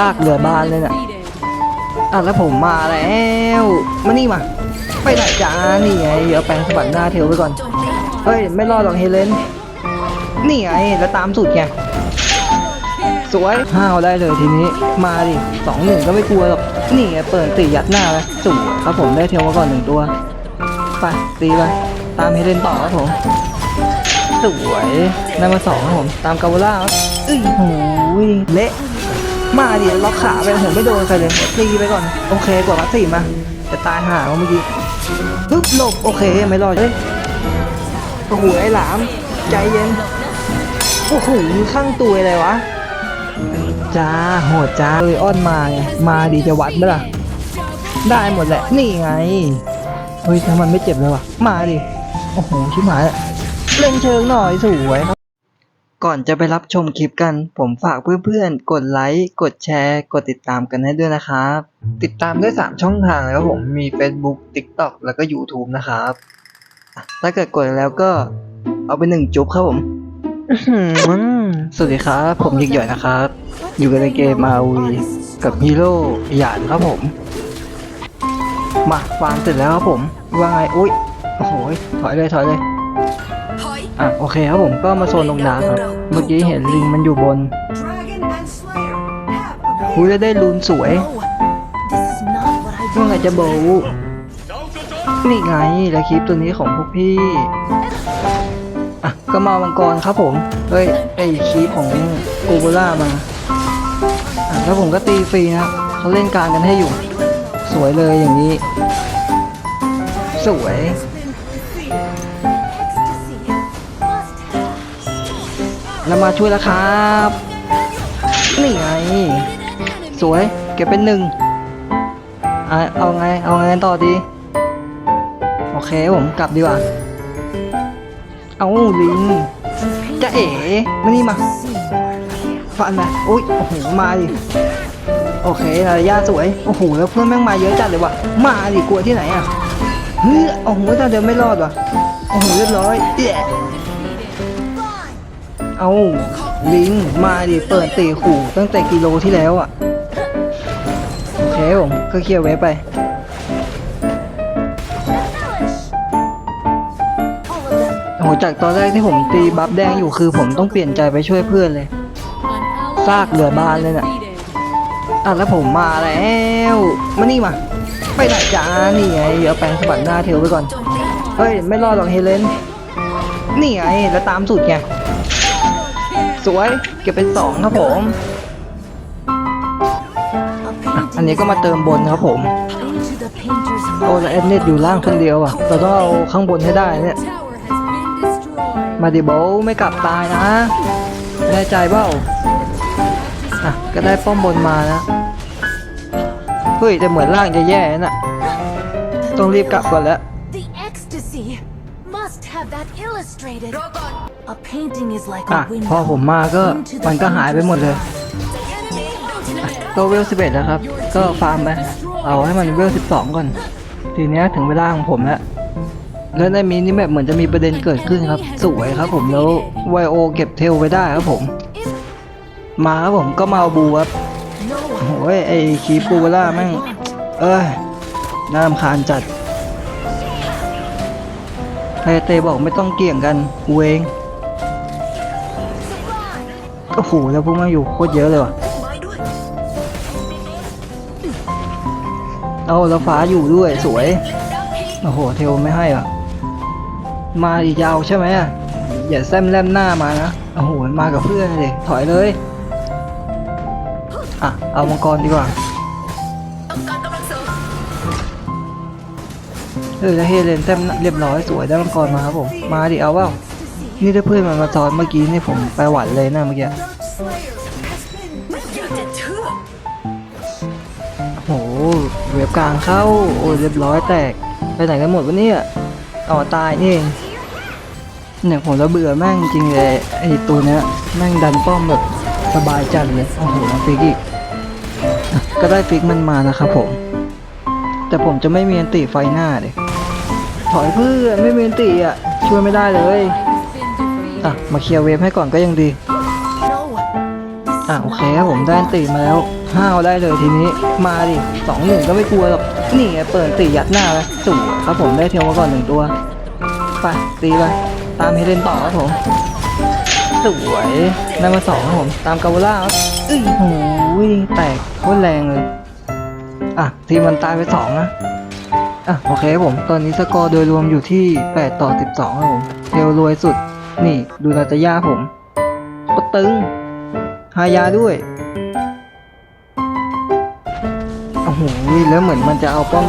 ลากเรือบานเลยน่ะอะแล้วผมมาแล้ว มานี่มา ไปไหนจ้านี่ไงเดี๋ยวแปลงสะบัดหน้าเทลไปก่อน เฮ้ย ไม่รอดหรอกเฮเลน นี่ไงแล้วตามสุดไง สวยห้าวได้เลยทีนี้ มาดิสองหนึ่งก็ไม่กลัวหรอก นี่ไงเปิดตียัดหน้าเลยสวยครับผมได้เทลมาก่อนหนึ่งตัว ไปตีไป ตามเฮเลนต่อครับผม สวยได้มาสองครับผม ตามกาวล่าครับเอ้ยโหเละ มาดิล็อกขาไปผมไม่โดนใครเลยตีไปก่อน โอเคกว่ามัดสี่มาจะตายห่าเมื่อกี้ฮึบหลบโอเคไม่รอดเฮ้ยโอ้โหไอ้หลาม ใจเย็นโอ้โหข้างตัวอะไรวะจ้าโหดจ้าเลยอ้อนมาไงมาดีจะวัดไหมล่ะ ได้หมดแหละ นี่ไง เฮ้ยถ้ามันไม่เจ็บเลยวะมาดิ โอ้โห ชิบหายละเล่นเชิงหน่อยสวย ก่อนจะไปรับชมคลิปกัน ผมฝากเพื่อนๆ กดไลค์ กดแชร์ กดติดตามกันให้ด้วยนะครับ ติดตามได้ 3 ช่องทางเลยครับผม มี Facebook TikTok แล้วก็ YouTube นะครับ ถ้าเกิดกดแล้วก็เอาไปหนึ่งจุ๊บครับผม สวัสดีครับ ผมยิกหย่อยนะครับ อยู่กันในเกมมาวีกับฮีโร่หยานครับผม มาฟาร์มเสร็จแล้วครับผม ว่าไง อุ้ย โอ้โห ถอยเลยถอยเลย อะโอเคครับผมก็มาโซนตรงดาครับ เมื่อกี้เห็นลิงมันอยู่บนอุ้ยแล้วได้ลูนสวยเมื่อไหร่จะโบว์นี่ไงแล้วคลิปตัวนี้ของพวกพี่อะก็มามังกรครับผมเฮ้ยไอคลิปของกูโบล่ามาอะแล้วผมก็ตีฟรีนะครับเขาเล่นการกันให้อยู่ สวยเลยอย่างนี้ สวย แล้วมาช่วยแล้วครับ นี่ไง สวย เก็บเป็นหนึ่งเอาไง เอาไงต่อดี โอเคผมกลับดีกว่า เอาลิงจะเอ๋มานี่มา ฟันมาอุ้ย โอ้โห มาดิ โอเคนายาสวย โอ้โห แล้วเพื่อนแม่งมาเยอะจัดเลยว่ะ มาดิ กลัวที่ไหนอะ เฮ้ย โอ้โหถ้าเดินไม่รอดว่ะ โอ้โห เรียบร้อยเอ๊ เอาลิงมาดิเปิดเตีขู่ตั้งแต่กิโลที่แล้วอะ โอเคผมก็เคลียร์ไว้ไปโหจากตอนแรกที่ผมตีบัฟแดงอยู่คือผมต้องเปลี่ยนใจไปช่วยเพื่อนเลย ซากเรือบานเลยน่ะอะแล้วผมมาแล้วมานี่มาไปไหนจ้านี่ไงเดี๋ยวแปลงสะบัดหน้าเทลไปก่อน เฮ้ย ไม่รอดหรอกเฮเลนนี่ไงแล้วตามสุดไง สวยเก็บเป็นสองครับผม อันนี้ก็มาเติมบนครับผมโอ้แล้วเอ็ดเน็ตอยู่ล่างคนเดียวอะ เราต้องเอาข้างบนให้ได้เนี่ย มาดิโบทไม่กลับตายนะแน่ใจเปล่าอะก็ได้ป้อมบนมานะเฮ้ยแต่เหมือนล่างจะแย่น่ะ ต้องรีบกลับก่อนแล้ว The ecstasy must have that illustrated. A painting is like อะ a window พอผมมาก็ into the มันก็หายไปหมดเลย ก็เวล 11 แล้วครับ ก็ฟาร์มไป เอาให้มันเวล 12 ก่อน ทีเนี้ยถึงเวลาของผมแล้ว แล้วในมีนี่แบบเหมือนจะมีประเด็นเกิดขึ้นครับ สวยครับผมแล้วไวโอเก็บเทลไว้ได้ครับผม มาครับผมก็มาเอาบูครับ No โอ้ยไอคีปูเวล่าแม่ง เอ้ยน่ารำคาญจัดไฮเตบอกไม่ต้องเกี่ยงกันกูเอง โอ้โหแล้วพวกมันอยู่โคตรเยอะเลยว่ะเอาแล้วฟ้าอยู่ด้วยสวย โอ้โห เทลไม่ให้อะ มาอีกยาวใช่ไหมอะ อย่าแซมแลมหน้ามานะ โอ้โหมันมากับเพื่อนเลยถอยเลย อะ เอามังกรดีกว่าเออแล้วเฮเลนแต้มเรียบร้อยสวยได้มังกรมาครับผม มาดิเอาเปล่า นี่ถ้าเพื่อนมันมาซ้อนเมื่อกี้นี่ผมไปหวั่นเลยนะเมื่อกี้โอ้โหเว็บกลางเข้า โอ้เรียบร้อยแตก ไปไหนกันหมดวะเนี่ยอ๋อตายนี่เองเนี่ยผมแล้วเบื่อแม่งจริงเลยไอตัวเนี้ยแม่งดันป้อมแบบสบายจัดเลยโอ้โหฟิกอีก ก็ได้ฟิกมันมานะครับผม แต่ผมจะไม่มีอันติไฟหน้าเลยถอยเพื่อนไม่มีอันติอะช่วยไม่ได้เลย อะ มาเคลียร์เวฟให้ก่อนก็ยังดี อะ โอเคครับผมได้ติมาแล้ว ห้าวได้เลยทีนี้ มาดิสองหนึ่งก็ไม่กลัวหรอก นี่ไงเปิดตียัดหน้าเลยสวยครับผมได้เทลมาก่อนหนึ่งตัว ไป ตีไป ตามเฮเลนต่อครับผม สวยได้มาสองครับผม ตามกาวล่าเฮ้ยโอ้ยแตกโคตรแรงเลย อะ ทีมมันตายไปสองนะอะโอเคผม ตอนนี้สกอร์โดยรวมอยู่ที่ 8 ต่อ 12ครับผมเทลรวยสุด นี่ดูนาตาย่าผมปะตึง หายาด้วย โอ้โห แล้วเหมือนมันจะเอาป้อม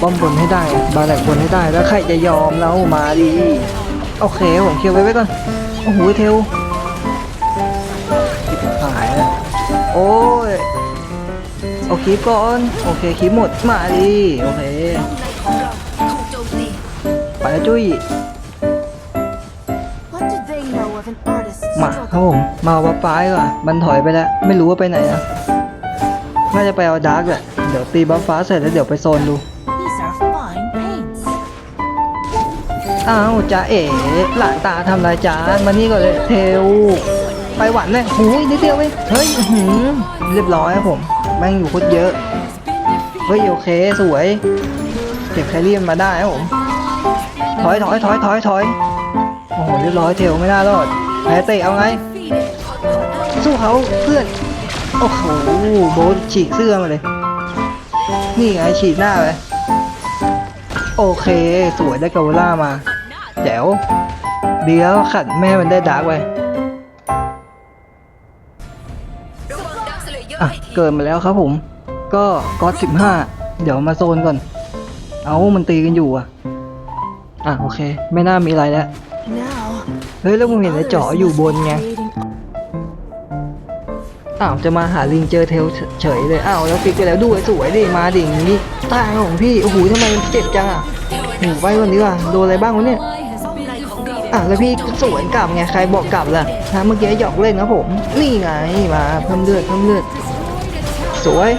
ป้อมบนให้ได้ บาแหลกบนให้ได้ แล้วใครจะยอมแล้วมาดี โอเค ผมเคลียร์ไว้ไว้ก่อน โอ้โห เทลติดหายแล้วโอ้ยเอาคลิปก่อน โอเคคลิปหมด มาดี โอเค ไปแล้วจุ้ย ครับผม มาเอาป้าดีกว่ามันถอยไปแล้ว ไม่รู้ว่าไปไหนนะน่าจะไปเอาดาร์กแหละ เดี๋ยวตีบัฟฟ้าเสร็จแล้วเดี๋ยวไปโซนดู These are fine paints. อ้าวจ้าเอ๋หลานตาทำไรจ้ามานี่ก่อนเลยเทล ไปหวันเลยหูยนิดเดียวเองเฮ้ยอื้อหือเรียบร้อยครับผม แม่งอยู่โคตรเยอะ เฮ้ยโอเคสวย เก็บแคลรี่มันมาได้ครับผม ถอยถอยถอยถอยถอยโอ้โหเรียบร้อยเทลไม่น่ารอด แพ้เตะเอาไง สู้เขาเพื่อน โอ้โหโบทฉีกเสื้อมาเลย นี่ไงฉีกหน้าเลยโอเค สวยได้กาวล่ามาแจ๋วเดี๋ยวขัดแม่มันได้ดาร์กไปอะเกิดมาแล้วครับผม ก็ก็สิบห้าเดี๋ยวมาโซนก่อน เอามันตีกันอยู่อะ อะโอเค ไม่น่ามีอะไรแล้ว เฮ้ยแล้วมึงเห็นไอ้เจาะอยู่บนไงอ้าวจะมาหาลิงเจอเทลเฉยเลยอ้าวแล้วฟิกไปแล้วด้วยสวยดิมาดิ่งนี้ตายของพี่โอ้โหทำไมมันเจ็บจังอะหนูไปก่อนดีกว่าโดนอะไรบ้างวะเนี่ยอะแล้วพี่สวนกลับไงใครบอกกลับล่ะฮะเมื่อกี้หยอกเล่นนะผมนี่ไงมาเพิ่มเลือดเพิ่มเลือดสวย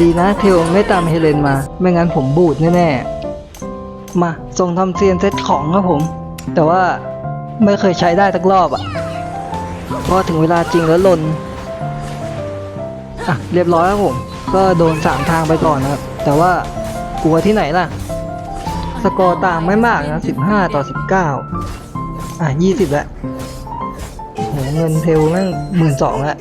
ดีนะเทลไม่ตามเฮเลนมา ไม่งั้นผมบูดแน่ๆมาส่งทำเซียนเซตของครับผม แต่ว่าไม่เคยใช้ได้สักรอบอะพอถึงเวลาจริงแล้วหล่นอะเรียบร้อยครับผม ก็โดนสามทางไปก่อนนะครับ แต่ว่ากลัวที่ไหนล่ะ สกอร์ต่างไม่มากนะ15ต่อ19อะ20แล้วโอ้โหเงินเทลแม่งหมื่นสองแล้ว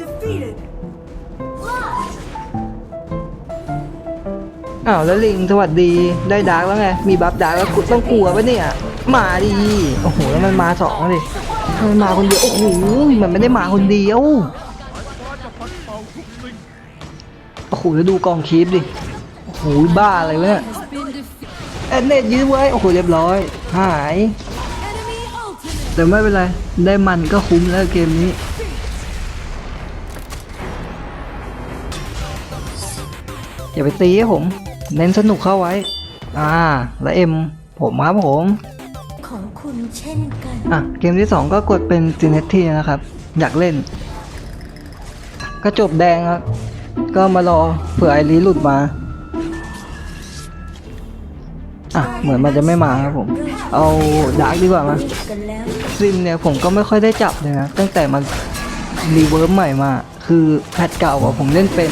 อ้าวแล้วลิงสวัสดีได้ดาร์กแล้วไง มีบัฟดาร์กแล้วกูต้องกลัวปะเนี่ย มาดีโอ้โหแล้วมันมาสองดิมันมาคนเดียวโอ้โหมันไม่ได้มาคนเดียวโอ้โหแล้วดูกองคีปดิโอ้โหบ้าอะไรวะเนี่ยแอนเนตยื้อไว้โอ้โหเรียบร้อย หาย แต่ไม่เป็นไร ได้มันก็คุ้มแล้วเกมนี้อย่าไปตีผม เน้นสนุกเข้าไว้ อ่า และเอ็ม ผมครับผม เช่นกัน อะเกมที่ 2 ก็กดเป็นซินเนทีนะครับ อยากเล่น ก็จบแดงครับ ก็มารอเผื่อไอรีหลุดมา อะ เหมือนมันจะไม่มาครับผม เอาดาร์กดีกว่ามาซิมเนี่ยผมก็ไม่ค่อยได้จับเลยนะ ตั้งแต่มันรีเวิร์มใหม่มา คือแพทเก่าอะผมเล่นเป็น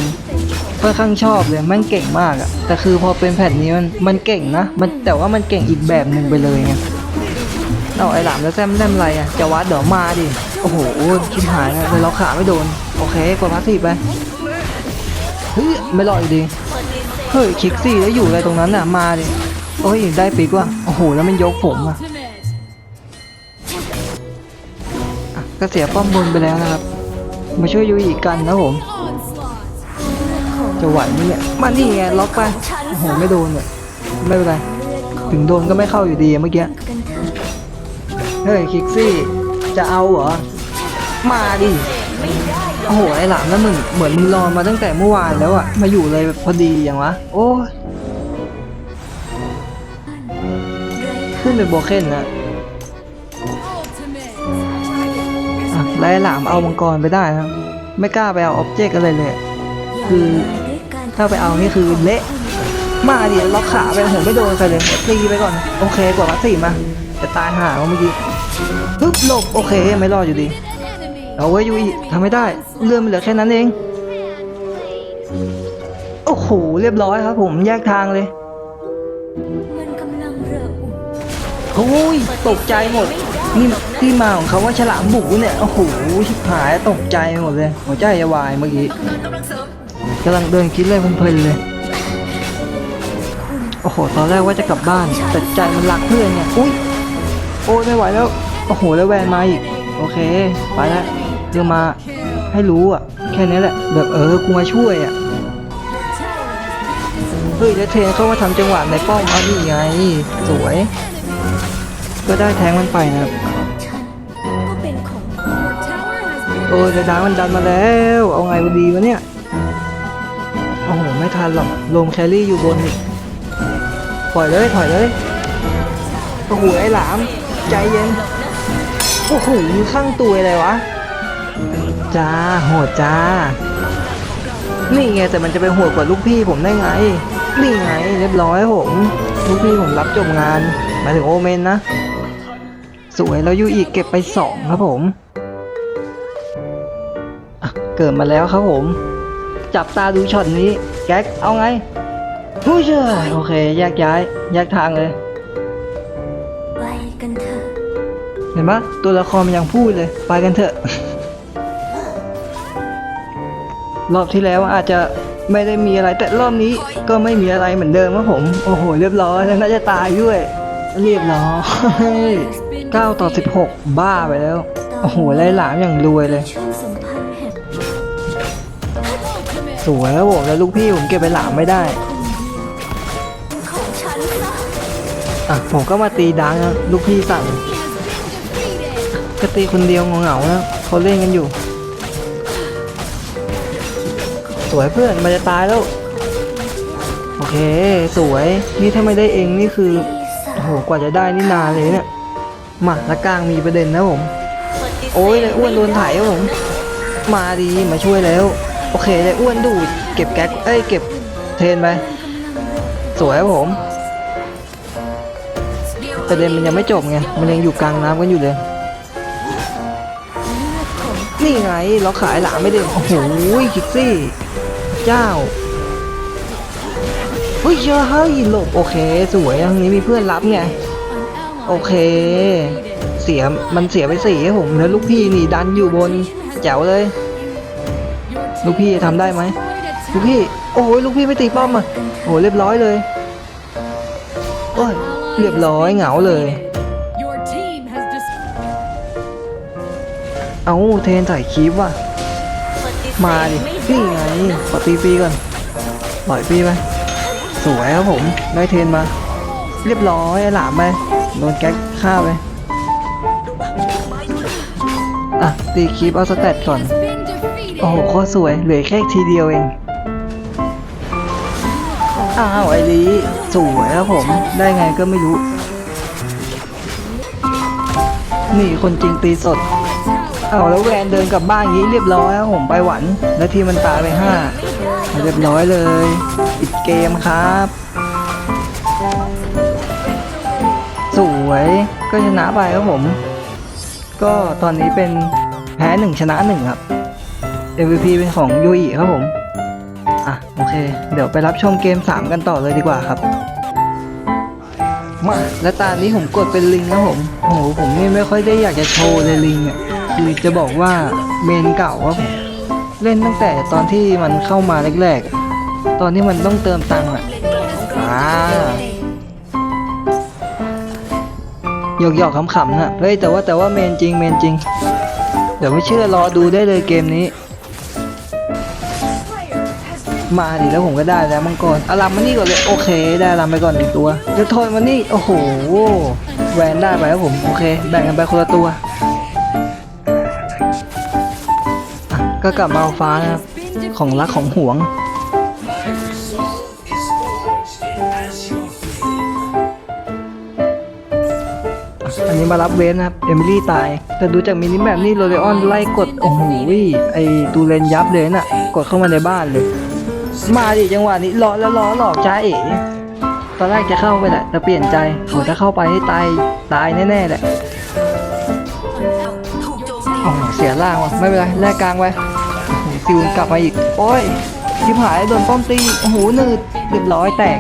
ค่อนข้างชอบเลยมันเก่งมากอะแต่คือพอเป็นแพทนี้มันมันเก่งนะ มันแต่ว่ามันเก่งอีกแบบหนึ่งไปเลยไง เอาไอ้หลามแล้วแซมแซมอะไรอะจะวัดเดี๋ยวมาดิ โอ้โหชิบหายเลยเราขาไม่โดน โอเคกดพาสซีฟไป เฮ้ย ไม่รอดอยู่ดี เฮ้ยคลิกซี่แล้วอยู่อะไรตรงนั้นน่ะ มาดิ โอ้ย ได้ปีกว่ะโอ้โห แล้วมันยกผมอะ ก็เสียป้อมบนไปแล้วนะครับ มาช่วยยูอีกกันนะผม จะไหวไหมเนี่ย มานี่ไงล็อกไป โอ้โห ไม่โดนเนี่ยไม่เป็นไร ถึงโดนก็ไม่เข้าอยู่ดีเมื่อกี้ เฮ้ยคิกซี่จะเอาเหรอ มาดิโอ้โหไอ้หลามแล้วมึงเหมือนมึงรอมาตั้งแต่เมื่อวานแล้วอะมาอยู่เลยพอดีอย่างวะ โอ้ขึ้นไปโบเคนนะอะแล้วไอหลามเอามังกรไปได้นะไม่กล้าไปเอาออบเจกต์อะไรเลย คือถ้าไปเอานี่คือเละมาดิล็อกขาไปผมไม่โดนใครเลยตีไปก่อน โอเคกว่าพัสสี่มาจะตายห่าเมื่อกี้ หลบโอเคไม่รอดอยู่ดี เอาไว้ยูอีทำไม่ได้เลื่อนมันเหลือแค่นั้นเอง โอ้โหเรียบร้อยครับผมแยกทางเลยโอ้ยตกใจหมดนี่ที่มาของเขาว่าฉลามบุกเนี่ยโอ้โหชิบหายตกใจหมดเลยหัวใจจะวายเมื่อกี้กำลังเดินคิดเลยเพลินเลยโอ้โหตอนแรกว่าจะกลับบ้านแต่ใจมันรักเพื่อนไงอุ้ยโอ้ยไม่ไหวแล้ว โอ้โห แล้วแวนมาอีก โอเค ไปแล้วเดี๋ยวมาให้รู้อะ แค่นี้แหละ แบบเออ กูมาช่วยอะ เฮ้ย แล้วเทนเข้ามาทำจังหวะในป้อมเอาดีไง สวย ก็ได้แทงมันไปนะครับโอ้ยแต่ดามันดันมาแล้ว เอาไงวันดีวะเนี่ย โอ้โห ไม่ทันหรอกลมแครี่อยู่บนอีกปล่อยเลย ถอยเลย โอ้โห ไอ้หลาม ใจเย็น โอ้โหข้างตัวอะไรวะ จ้าโหดจ้า นี่ไงแต่มันจะไปโหดกว่าลูกพี่ผมได้ไง นี่ไงเรียบร้อยผม ลูกพี่ผมรับจบงานหมายถึงโอเมนนะ สวยแล้วยูอีกเก็บไปสองครับผมเกิดมาแล้วครับผม จับตาดูช็อตนี้ แก๊กเอาไงผู้เชื่อโอเค แยกย้าย แยกทางเลย ห็นปะตัวละครมันยังพูดเลย ไปกันเถอะ รอบที่แล้วอาจจะไม่ได้มีอะไรแต่รอบนี้ก็ไม่มีอะไรเหมือนเดิมครับผม โอ้โห เรียบร้อยแล้วน่าจะตายด้วย เรียบร้อย9ต่อ 16 บ้าไปแล้ว โอ้โหไล่หลามอย่างรวยเลย สวยแล้วผมแล้วลูกพี่ผมเก็บไปหลามไม่ได้อะผมก็มาตีดังลูกพี่สั่ง ก็ตีคนเดียวเหงาๆนะเขาเล่นกันอยู่ สวยเพื่อนมันจะตายแล้ว โอเค สวยนี่ถ้าไม่ได้เองนี่คือโอ้โหกว่าจะได้นี่นานเลยเนี่ยมาและกลางมีประเด็นนะผม โอ้ยเลยอ้วนโดนถ่ครับผม มาดีมาช่วยแล้ว โอเคเลยอ้วนดูดเก็บแก๊กเอ้ยเก็บเทนไปสวยครับผมประเด็นมันยังไม่จบไง มันยังอยู่กลางน้ำกันอยู่เลย นี่ไง เราขายหลามไม่ได้โอ้โหคิกซี่เจ้าเฮ้ยเจอเฮ้ยหลบโอเค สวยทางนี้มีเพื่อนรับไง โอเค เสียมันเสียไปสี่ผมแล้วลูกพี่นี่ดันอยู่บนแจ๋วเลย ลูกพี่ทำได้ไหมลูกพี่ โอ้ยลูกพี่ไม่ตีป้อมอะโอ้เรียบร้อยเลยโอ้ยเรียบร้อยเหงาเลย เอาเทรนใส่คีบว่ะ มาดินี่ไงขอตีฟรีก่อนปล่อยฟรีไปสวยครับผมได้เทนมา เรียบร้อยหลามไปโดนแก๊กฆ่าไปอะตีคีบเอาสแตทก่อน โอ้โหโคตรสวยเหลือแค่ทีเดียวเองอ้าวไอรีสวยครับผมได้ไงก็ไม่รู้ นี่คนจริงตีสด เอาแล้วแวนเดินกลับบ้านอย่างนี้เรียบร้อยครับผมไปหวันแล้วทีมันตายไปห้าเรียบร้อยเลยปิดเกมครับ สวยก็ชนะไปครับผม ก็ตอนนี้เป็นแพ้หนึ่งชนะหนึ่งครับ MVP เป็นของยูอิครับผม อะโอเค เดี๋ยวไปรับชมเกม 3 กันต่อเลยดีกว่าครับมาแล้วตานี้ผมกดเป็นลิงนะผมโอ้โหผมนี่ไม่ค่อยได้อยากจะโชว์เลยลิงอะ คือจะบอกว่าเมนเก่าครับผมเล่นตั้งแต่ตอนที่มันเข้ามาแรกๆ ตอนที่มันต้องเติมตังค์อะอ่าหยอกหยอกขำๆนะเฮ้ยแต่ว่าแต่ว่าเมนจริงเมนจริง เดี๋ยวไม่เชื่อรอดูได้เลยเกมนี้ มาดิแล้วผมก็ได้แล้วมังกรอารัมมานี่ก่อนเลยโอเค ได้อารัมไปก่อนหนึ่งตัวเดี๋ยวโทยมานี่โอ้โหแวนได้ไปครับผมโอเค แบ่งกันไปคนละตัว ก็กลับมาเอาฟ้านะครับ ของรักของหวง อันนี้มารับเวนนะครับ เอมิลี่ตาย แต่ดูจากมินิแบบนี้โรเลออนไล่กด โอ้โหไอตูเลนยับเลยน่ะ กดเข้ามาในบ้านเลย มาดิจังหวะนี้รอแล้วรอหลอกจ้าเอ๋ตอนแรกจะเข้าไปแหละแต่เปลี่ยนใจโหถ้าเข้าไปให้ตายตายแน่ๆแหละโอ้โหเสียล่างว่ะ ไม่เป็นไร แลกกลางไว้ ฟิวกลับมาอีก โอ้ยชิบหายโดนป้อมตีโอ้โหหนืดเรียบร้อยแตก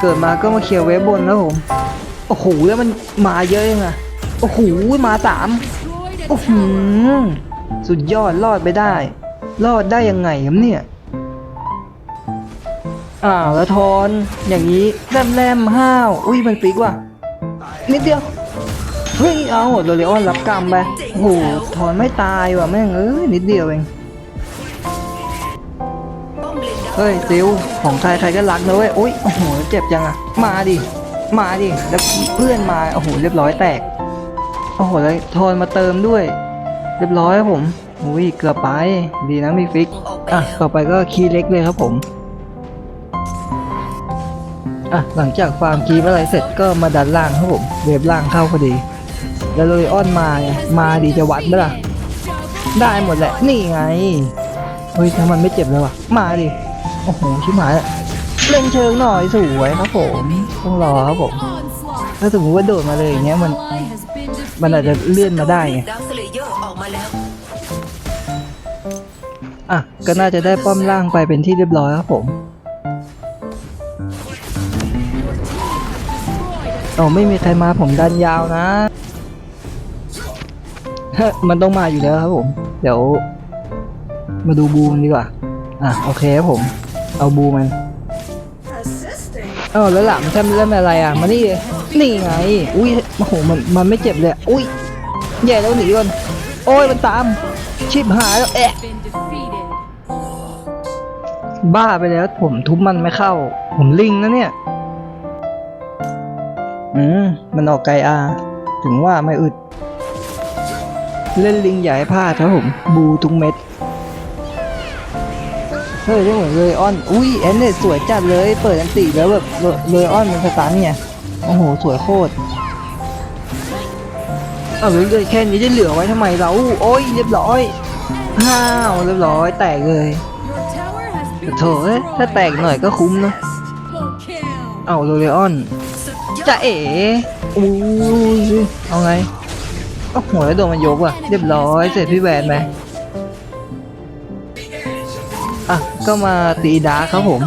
เกิดมาก็มาเคลียร์เวฟบนแล้วผม โอ้โหแล้วมันมาเยอะยังไงโอ้โหมาสามโอ้โหสุดยอดรอดไปได้ รอดได้ยังไงครับเนี่ยอ้าวแล้วทอนอย่างนี้แรมแรมห้าว อุ้ยมันฟิกว่ะนิดเดียว เฮ้ยเอาโดเรออนรับกรรมไปโอ้โหทอนไม่ตายว่ะแม่งเอ้ยนิดเดียวเองเฮ้ยซิลของใครใครก็รักนะเว้ยอุ้ยโอ้โหเจ็บจังอะมาดิมาดิแล้วเพื่อนมาโอ้โหเรียบร้อยแตกโอ้โหแล้วทอนมาเติมด้วย เรียบร้อยครับผมอุ้ยเกือบไปดีนะมีฟิกอะต่อไปก็คีเล็กเลยครับผมอะหลังจากฟาร์มคีอะไรเสร็จก็มาดันล่างครับผมเวฟล่างเข้าพอดี แล้วโรยออนมาไงมาดีจะวัดไหมล่ะ ได้หมดแหละ นี่ไง เฮ้ยถ้ามันไม่เจ็บแล้วอะ มาดิ โอ้โห ชิบหายละเล่นเชิงหน่อยสวยครับผม ต้องรอครับผม ถ้าสมมติว่าโดดมาเลยอย่างเงี้ยมัน มันอาจจะเลื่อนมาได้ไง อะ ก็น่าจะได้ป้อมล่างไปเป็นที่เรียบร้อยครับผมโอ้ไม่มีใครมาผมดันยาวนะ มันต้องมาอยู่แล้วครับผม เดี๋ยว มาดูบูมันดีกว่า อะโอเคครับผม เอาบูมันเอ้าแล้วหลังแทมเล่นอะไรอะ มานี่นี่ไง อุ้ยโอ้โหมันมันไม่เจ็บเลยอุ้ยแย่แล้วหนีก่อนโอ้ยมันตาม ชิบหายแล้วเอ๊ะบ้าไปแล้วผมทุบมันไม่เข้า ผมลิงนะเนี่ย อืม มันออกไกลอา ถึงว่าไม่อึด เล่นลิงใหญ่พลาดครับผม บูทุกเม็ด เฮ้ยได้เหมือนเลยออน อุ้ยแอนเนตสวยจัดเลย เปิดอันติแล้วแบบเลยออนมันสตันเนี่ย โอ้โห สวยโคตรเอาเลยเลยแค่นี้จะเหลือไว้ทำไมเรา โอ้ยเรียบร้อยห้าวเรียบร้อยแตกเลยโถเอ้ยถ้าแตกหน่อยก็คุ้มนะเอาโรเลออนจะเอ๋อู้ยเอาไง โอ้โหแล้วโดนมันยกว่ะ เรียบร้อยเสร็จพี่แวนไหมอะ ก็มาตีดาร์คครับผม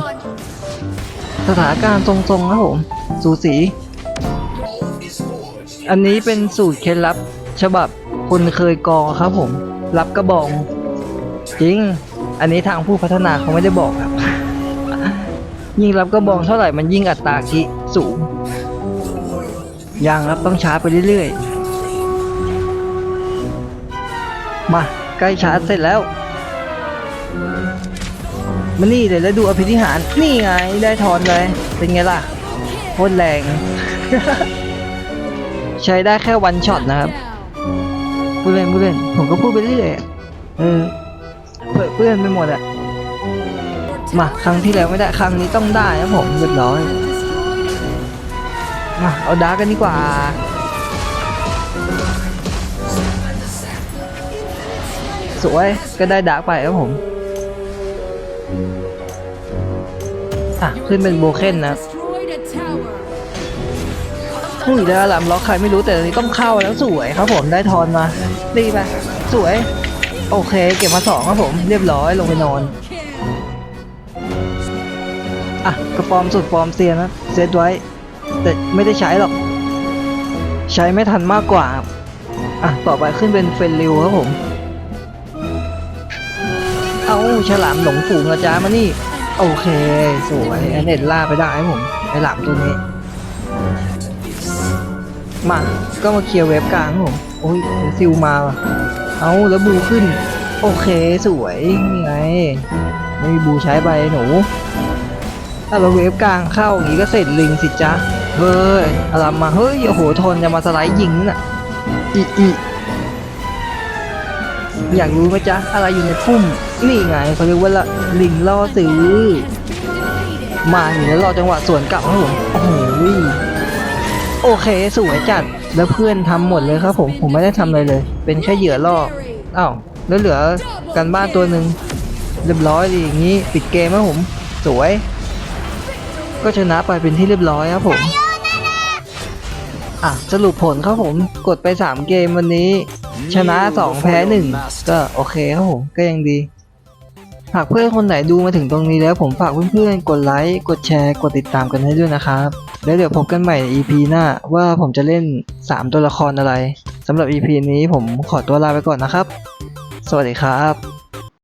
สถานการณ์ทรงๆครับผม สูสี อันนี้เป็นสูตรเคล็ดลับ ฉบับคนเคยกอครับผม รับกระบอง จริง อันนี้ทางผู้พัฒนาเขาไม่ได้บอกครับ ยิ่งรับกระบองเท่าไหร่มันยิ่งอัตราคิสูงยังครับต้องช้าไปเรื่อยๆ มาใกล้ชาร์จเสร็จแล้ว มานี่เลยแล้วดูอภิธิหาร นี่ไงได้ทอนเลย เป็นไงล่ะโคตรแรง ใช้ได้แค่วันช็อตนะครับพูดเล่นพูดเล่นผมก็พูดไปเรื่อยเออเพื่อนเพื่อนไปหมดอะมาครั้งที่แล้วไม่ได้ครั้งนี้ต้องได้นะผมเรียบร้อยมาเอาดาร์กกันดีกว่า สวยก็ได้ดาร์กไปครับผม อะ ขึ้นเป็นโบเคนนะอุ้ยได้ลำล็อกใครไม่รู้แต่อันนี้ต้องเข้าแล้วสวยครับผมได้ทอนมาดีไปสวย โอเค เก็บมาสองครับผมเรียบร้อยลงไปนอน อะกระฟอมสุดฟอร์มเซียนนะเซตไว้ แต่ไม่ได้ใช้หรอก ใช้ไม่ทันมากกว่า อะ ต่อไปขึ้นเป็นเฟนริวครับผม เอาฉลามหลงฝูงอาจารย์มานี่ โอเค สวยแอนเน็ตล่าไปได้ผม ไอหลามตัวนี้ มา ก็มาเคลียร์เว็บกลางผม โอ้ยซิลมาว่ะเอาแล้วบูขึ้น โอเคสวยนี่ไง ไม่มีบูใช้ไปหนูถ้าเราเวฟกลางเข้าอย่างนี้ก็เสร็จลิงสิจ๊ะเฮ้ยอารามมา เฮ้ย โอ้โห ทนจะมาสไลด์ยิงน่ะอีอี อยากรู้ไหมจ๊ะ อะไรอยู่ในพุ่ม นี่ไงเขาเรียกว่าละลิงล่อซื้อ มาอยู่แล้วรอจังหวะสวนกลับครับผมโอ้โหโอเคสวยจัดแล้วเพื่อนทำหมดเลยครับผมผมไม่ได้ทำอะไรเลย เป็นแค่เหยื่อล่ออ้าวแล้วเหลือกันบ้านตัวหนึ่งเรียบร้อยดีอย่างนี้ปิดเกมครับผม สวย ก็ชนะไปเป็นที่เรียบร้อยครับผมอะสรุปผลครับผมกดไป 3 เกมวันนี้ ชนะ2แพ้1ก็โอเคครับผมก็ยังดี หากเพื่อนคนไหนดูมาถึงตรงนี้แล้วผมฝากเพื่อนๆกดไลค์กดแชร์กดติดตามกันให้ด้วยนะครับ แล้วเดี๋ยวพบกันใหม่ใน EP หน้าว่าผมจะเล่น 3 ตัวละครอะไรสำหรับ EP นี้ผมขอตัวลาไปก่อนนะครับ สวัสดีครับ